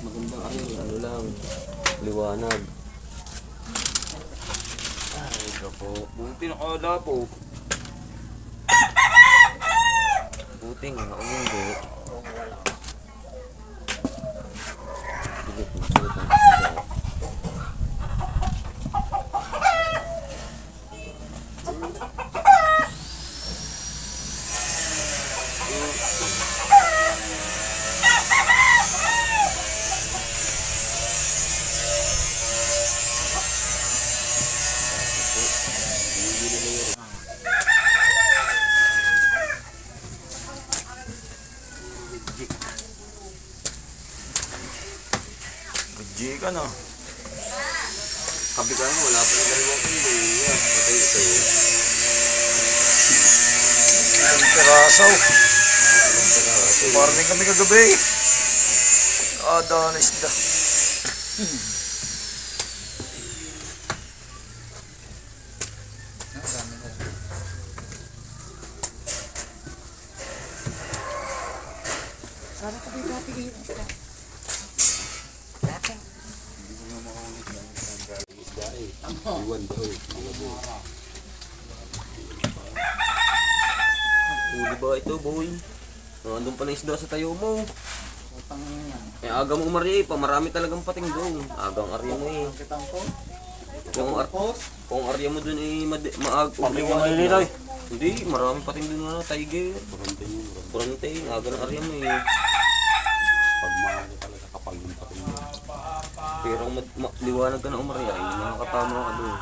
maganda ano, ano lang, liwanag. Ay, po. Buti nakala po. Buti nga, ako hindi. Po, sige G ka na. Kabi ka mo, wala pa yung dalawang kilo. Yan, patay ito. Ang pirasaw. Parang din kami kagabi. Ah, dahan isda. Iwan daw. Huli ba ito, boy? Nandun pa na isda sa tayo mo. Eh, aga mo umari eh. Pamarami talagang pating doon. Agang arya mo eh. Kung, ar kung arya mo doon eh, maag ka malilinoy. Hindi, marami pating doon na tiger. Kurante yun. Kurante, aga ng arya mo eh. Pag maaga talaga kapag yung pating mo. Pero kung mad- ma- liwanag ka na umari ay, makakatama ka doon.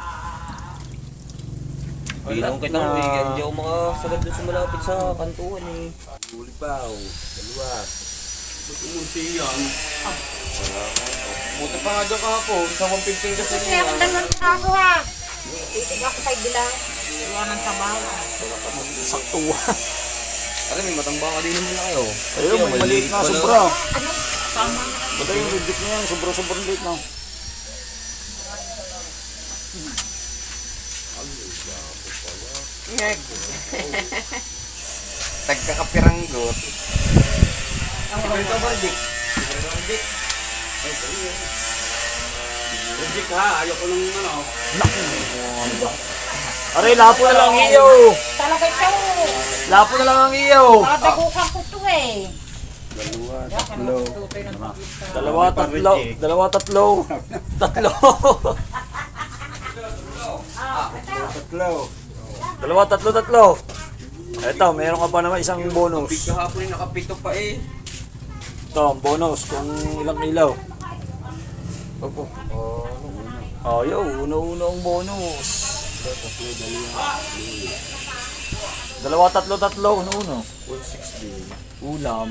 Pinong kita mo eh, hindi ako makasagad doon sa malapit sa kantuan eh. Huli pa, oh. Dalawa. Ba't umunti yan? Buti pa nga dyan kahapon, sa 115 kasi Kasi ako dalawang kaso ha. Titig ako kay bilang. Iwanan sa bawa. Saktuwa. Alam may matambang ka din naman na kayo. Ayun, may maliit na sobra. Ano? Tama na. Bata yung reject niya yan. Sobra-sobrang liit na. Tagkakapiranggot. Ang ganito ba, Dick? Ganito ba, Dick? Ay, sorry eh. Reject ha, ayoko nung ano. Aray, lapo na lang ang iyo. Talaga ito. Lapo na lang ang iyo. Nakadagukan ko to eh. Dalawa, tatlo. Dalawa, tatlo. Dalawa, tatlo. Tatlo. Tatlo. Dalawa, tatlo, tatlo. Eto, meron ka pa naman isang bonus. kahapon yung nakapito pa eh. Ito, bonus kung ilang ilaw. Opo. Oh, yo, uno-uno ang bonus. Dalawa, tatlo, tatlo, uno-uno. 160. Ulam.